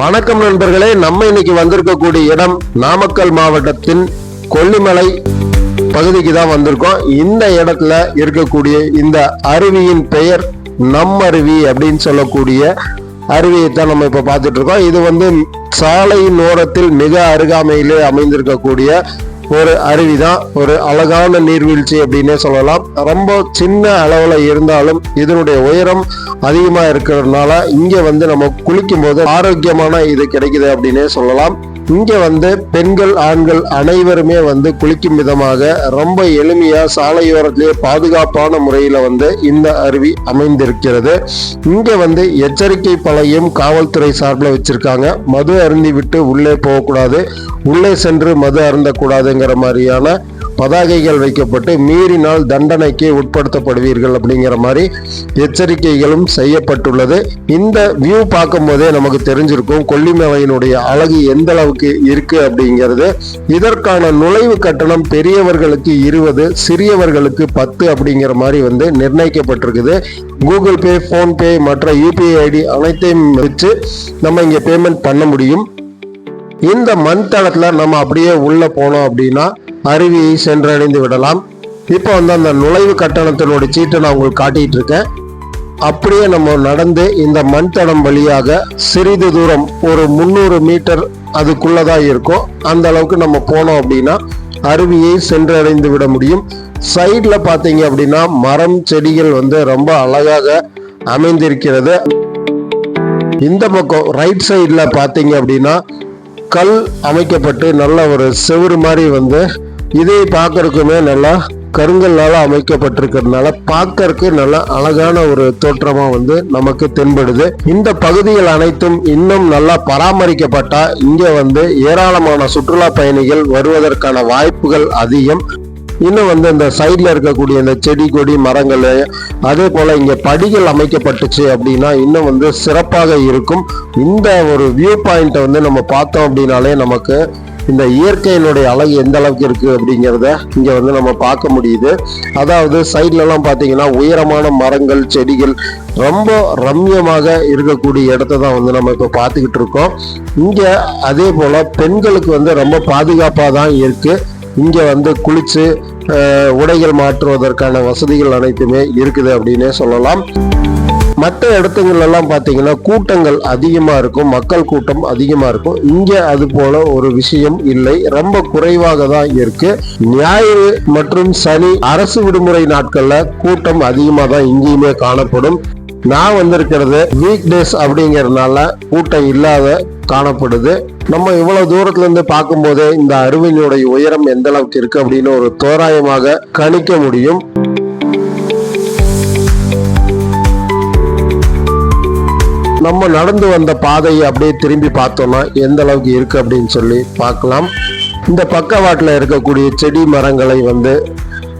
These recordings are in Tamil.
வணக்கம் நண்பர்களே நம்ம இன்னைக்கு வந்திருக்கக்கூடிய இடம் நாமக்கல் மாவட்டத்தின் கொல்லிமலை பகுதிக்கு தான் வந்திருக்கோம். இந்த இடத்துல இருக்கக்கூடிய இந்த அருவியின் பெயர் நம் அருவி அப்படின்னு சொல்லக்கூடிய அருவியை தான் நம்ம இப்போ பார்த்துட்டு இருக்கோம். இது வந்து சாலையின் ஓரத்தில் மிக அருகாமையிலே அமைந்திருக்கக்கூடிய ஒரு அருவி தான் ஒரு அழகான நீர்வீழ்ச்சி அப்படின்னே சொல்லலாம். ரொம்ப சின்ன அளவில் இருந்தாலும் இதனுடைய உயரம் அதிகமாக இருக்கிறதுனால இங்கே வந்து நம்ம குளிக்கும் போது ஆரோக்கியமான இது கிடைக்குது அப்படின்னே சொல்லலாம். இங்கே வந்து பெண்கள் ஆண்கள் அனைவருமே வந்து குளிக்கும் விதமாக ரொம்ப எளிமையாக சாலையோரத்திலே பாதுகாப்பான முறையில் வந்து இந்த அருவி அமைந்திருக்கிறது. இங்கே வந்து எச்சரிக்கை பலையும் காவல்துறை சார்பில் வச்சுருக்காங்க. மது அருந்தி விட்டு உள்ளே போகக்கூடாது. உள்ளே சென்று மது அருந்தக்கூடாதுங்கிற மாதிரியான பதாகைகள் வைக்கப்பட்டு மீறினால் தண்டனைக்கு உட்படுத்தப்படுவீர்கள் அப்படிங்கிற மாதிரி எச்சரிக்கைகளும் செய்யப்பட்டுள்ளது. இந்த வியூ பார்க்கும் போதே நமக்கு தெரிஞ்சிருக்கும் கொல்லிமலையினுடைய அழகு எந்த அளவுக்கு இருக்கு அப்படிங்கிறது. இதற்கான நுழைவு கட்டணம் பெரியவர்களுக்கு இருபது சிறியவர்களுக்கு பத்து அப்படிங்கிற மாதிரி வந்து நிர்ணயிக்கப்பட்டிருக்குது. கூகுள் பே ஃபோன்பே மற்ற யூபிஐ ஐடி அனைத்தையும் வச்சு நம்ம இங்கே பேமெண்ட் பண்ண முடியும். இந்த மண் நம்ம அப்படியே உள்ளே போனோம் அப்படின்னா அருவியை சென்றடைந்து விடலாம். இப்போ வந்து அந்த நுழைவு கட்டணத்தினுடைய சீட்டை நான் உங்களுக்கு காட்டிகிட்டு இருக்கேன். அப்படியே நம்ம நடந்து இந்த மண் தடம் வழியாக சிறிது தூரம் ஒரு முந்நூறு மீட்டர் அதுக்குள்ளதான் இருக்கும். அந்த அளவுக்கு நம்ம போனோம் அப்படின்னா அருவியை சென்றடைந்து விட முடியும். சைடில் பார்த்தீங்க அப்படின்னா மரம் செடிகள் வந்து ரொம்ப அழகாக அமைந்திருக்கிறது. இந்த பக்கம் ரைட் சைடில் பார்த்தீங்க அப்படின்னா கல் அமைக்கப்பட்டு நல்ல ஒரு செவுரு மாதிரி வந்து இதை பார்க்கறதுக்குமே நல்லா கருங்கல்லால் அமைக்கப்பட்டிருக்கிறதுனால பார்க்கறக்கு நல்ல அழகான ஒரு தோற்றமா வந்து நமக்கு தென்படுது. இந்த பகுதிகள் அனைத்தும் இன்னும் நல்லா பராமரிக்கப்பட்டா இங்க வந்து ஏராளமான சுற்றுலா பயணிகள் வருவதற்கான வாய்ப்புகள் அதிகம். இன்னும் வந்து இந்த சைடில் இருக்கக்கூடிய இந்த செடி கொடி மரங்கள் அதே போல் இங்கே படிகள் அமைக்கப்பட்டுச்சு அப்படின்னா இன்னும் வந்து சிறப்பாக இருக்கும். இந்த ஒரு வியூ பாயிண்ட்டை வந்து நம்ம பார்த்தோம் அப்படின்னாலே நமக்கு இந்த இயற்கையினுடைய அழகு எந்த அளவுக்கு இருக்குது அப்படிங்கிறத இங்கே வந்து நம்ம பார்க்க முடியுது. அதாவது சைட்லலாம் பார்த்தீங்கன்னா உயரமான மரங்கள் செடிகள் ரொம்ப ரம்யமாக இருக்கக்கூடிய இடத்த தான் வந்து நம்ம இப்போ பார்த்துக்கிட்டு இருக்கோம். இங்கே அதே போல் பெண்களுக்கு வந்து ரொம்ப பாதுகாப்பாக தான் இருக்குது இங்க வந்து குளிச்சு அஹ், உடைகள் மாற்றுவதற்கான வசதிகள் அனைத்துமே இருக்குது அப்படின்னே சொல்லலாம். மற்ற இடத்துங்களெல்லாம் பார்த்தீங்கன்னா கூட்டங்கள் அதிகமா இருக்கும் மக்கள் கூட்டம் அதிகமா இருக்கும். இங்க அது போல ஒரு விஷயம் இல்லை. ரொம்ப குறைவாக தான் இருக்கு. ஞாயிறு மற்றும் சனி அரசு விடுமுறை நாட்கள்ல கூட்டம் அதிகமாக தான் இங்கேயுமே காணப்படும். நான் வந்திருக்கிறது வீக் டேஸ் அப்படிங்கறதுனால கூட்டம் இல்லாத காணப்படுது. நம்ம இவ்வளவு தூரத்துல இருந்து பார்க்கும்போதே இந்த அருவியினுடைய உயரம் எந்த அளவுக்கு இருக்கு அப்படின்னு ஒரு தோராயமாக கணிக்க முடியும். நம்ம நடந்து வந்த பாதையை அப்படியே திரும்பி பார்த்தோம்னா எந்த அளவுக்கு இருக்கு அப்படின்னு சொல்லி பார்க்கலாம். இந்த பக்கவாட்டில் இருக்கக்கூடிய செடி மரங்களை வந்து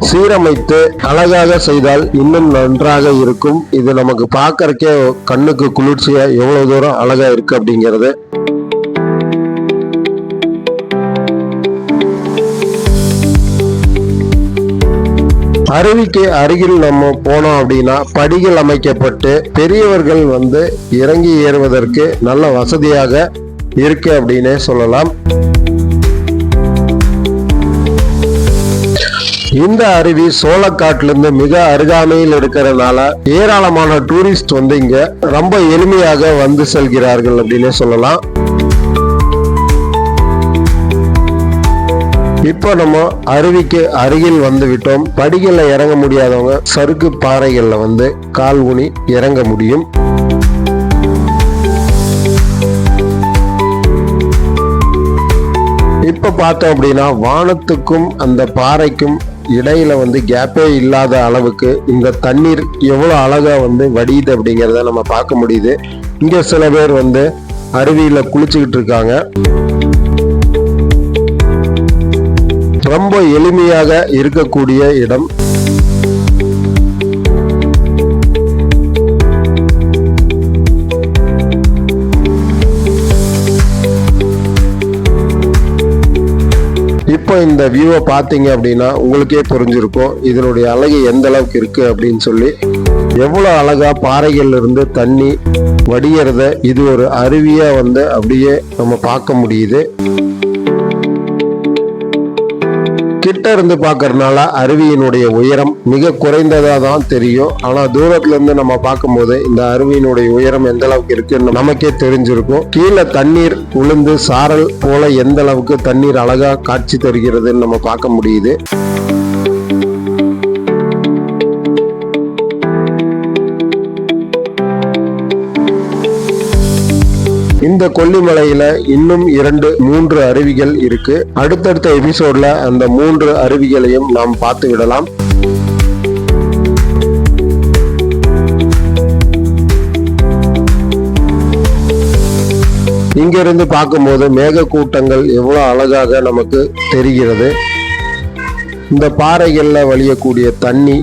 சீரமைத்து அழகாக செய்தால் இன்னும் நன்றாக இருக்கும். இது நமக்கு பார்க்கறக்கே கண்ணுக்கு குளிர்ச்சியா எவ்வளவு தூரம் அழகா இருக்கு அப்படிங்கிறது. அருவிக்கு அருகில் நம்ம போனோம் அப்படின்னா படிகள் அமைக்கப்பட்டு பெரியவர்கள் வந்து இறங்கி ஏறுவதற்கு நல்ல வசதியாக இருக்கு அப்படின்னே சொல்லலாம். இந்த அருவி சோளக்காட்டிலிருந்து மிக அருகாமையில் இருக்கிறதுனால ஏராளமான டூரிஸ்ட் வந்து இங்க ரொம்ப எளிமையாக வந்து செல்கிறார்கள் அப்படின்னே சொல்லலாம். இப்போ நம்ம அருவிக்கு அருகில் வந்து விட்டோம். படிகளில் இறங்க முடியாதவங்க சறுக்கு பாறைகளில் வந்து கால் ஊனி இறங்க முடியும். இப்போ பார்த்தோம் அப்படின்னா வானத்துக்கும் அந்த பாறைக்கும் இடையில வந்து கேப்பே இல்லாத அளவுக்கு இந்த தண்ணீர் எவ்வளோ அழகா வந்து வடியுது அப்படிங்கிறத நம்ம பார்க்க முடியுது. இங்க சில பேர் வந்து அருவியில குளிச்சுக்கிட்டு இருக்காங்க. ரொம்ப எளிமையாக இருக்கக்கூடிய இடம் இப்போ இந்த வியூவை பார்த்தீங்க அப்படின்னா உங்களுக்கே புரிஞ்சிருக்கும். இதனுடைய அழகு எந்த அளவுக்கு இருக்கு அப்படின்னு சொல்லி. எவ்வளோ அழகாக பாறைகள்லேருந்து தண்ணி வடிகிறத இது ஒரு அருவியாக வந்து அப்படியே நம்ம பார்க்க முடியுது. கிட்ட இருந்து பார்க்கறதுனால அருவியினுடைய உயரம் மிக குறைந்ததாக தான் தெரியும். ஆனால் தூரத்துல இருந்து நம்ம பார்க்கும்போது இந்த அருவியினுடைய உயரம் எந்த அளவுக்கு இருக்குன்னு நமக்கே தெரிஞ்சிருக்கும். கீழே தண்ணீர் உளுந்து சாரல் போல எந்த அளவுக்கு தண்ணீர் அழகா காட்சி தருகிறதுன்னு நம்ம பார்க்க முடியுது. இந்த கொல்லிமலையில இன்னும் இரண்டு மூன்று அருவிகள் இருக்கு. அடுத்தடுத்த எபிசோட்ல அந்த மூன்று அருவிகளையும் நாம் பார்த்து விடலாம். இங்கிருந்து பார்க்கும்போது மேக கூட்டங்கள் எவ்வளவு அழகாக நமக்கு தெரிகிறது. இந்த பாறைகளில் வழியக்கூடிய தண்ணி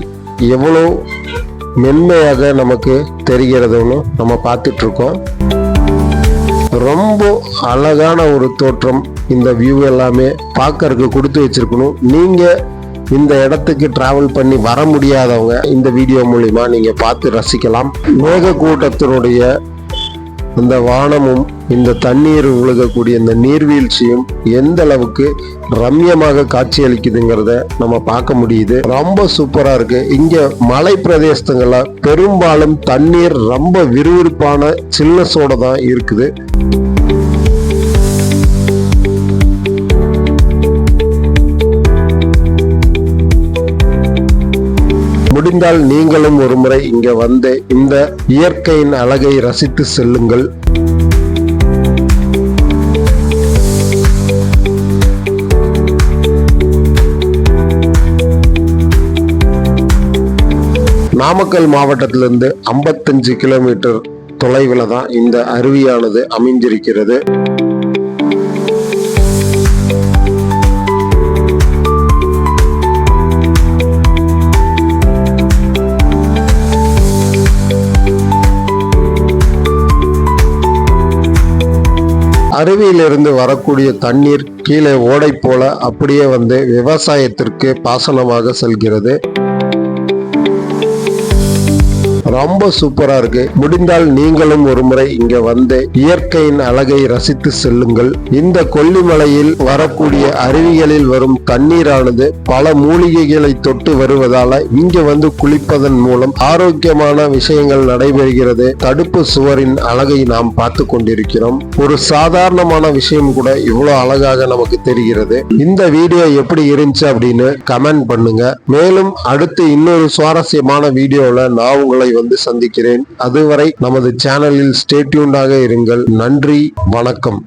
எவ்வளோ மென்மையாக நமக்கு தெரிகிறதுன்னு நம்ம பார்த்துட்டு இருக்கோம். ரொம்ப அழகான ஒரு தோற்றம். இந்த வியூ எல்லாமே பார்க்கறதுக்கு கொடுத்து வச்சிருக்கணும். நீங்கள் இந்த இடத்துக்கு டிராவல் பண்ணி வர முடியாதவங்க இந்த வீடியோ மூலிமா நீங்கள் பார்த்து ரசிக்கலாம். மேக கூட்டத்தினுடைய இந்த வானமும் இந்த தண்ணீர் விழுகக்கூடிய இந்த நீர்வீழ்ச்சியும் எந்த அளவுக்கு ரம்யமாக காட்சியளிக்குதுங்கிறத நம்ம பார்க்க முடியுது. ரொம்ப சூப்பரா இருக்கு. இங்க மலை பிரதேசங்கள்ல பெரும்பாலும் தண்ணீர் ரொம்ப விறுவிறுப்பான சில்னஸோட தான் இருக்குது. முடிந்தால் நீங்களும் ஒருமுறை இங்க வந்து இந்த இயற்கையின் அழகை ரசித்து செல்லுங்கள். நாமக்கல் மாவட்டத்திலிருந்து 55 கிலோமீட்டர் தொலைவில் தான் இந்த அருவியானது அமைஞ்சிருக்கிறது அருவியிலிருந்து வரக்கூடிய தண்ணீர் கீழே ஓடை போல அப்படியே வந்து விவசாயத்திற்கு பாசனமாக செல்கிறது. ரொம்ப சூப்பரா இருக்கு. முடிந்தால் நீங்களும் ஒரு முறை இங்க வந்து இயற்கையின் அழகை ரசித்து செல்லுங்கள். இந்த கொல்லிமலையில் வரக்கூடிய அருவிகளில் வரும் தண்ணீரானது பல மூலிகைகளை தொட்டு வருவதால இங்க வந்து குளிப்பதன் மூலம் ஆரோக்கியமான விஷயங்கள் நடைபெறுகிறது. தடுப்பு சுவரின் அழகை நாம் பார்த்து கொண்டிருக்கிறோம். ஒரு சாதாரணமான விஷயம் கூட இவ்வளவு அழகாக நமக்கு தெரிகிறது. இந்த வீடியோ எப்படி இருந்துச்சு அப்படின்னு கமெண்ட் பண்ணுங்க. மேலும் அடுத்து இன்னொரு சுவாரஸ்யமான வீடியோல நான் உங்களை வந்து சந்திக்கிறேன். அதுவரை நமது சேனலில் ஸ்டேட்யூண்டாக இருங்கள். நன்றி வணக்கம்.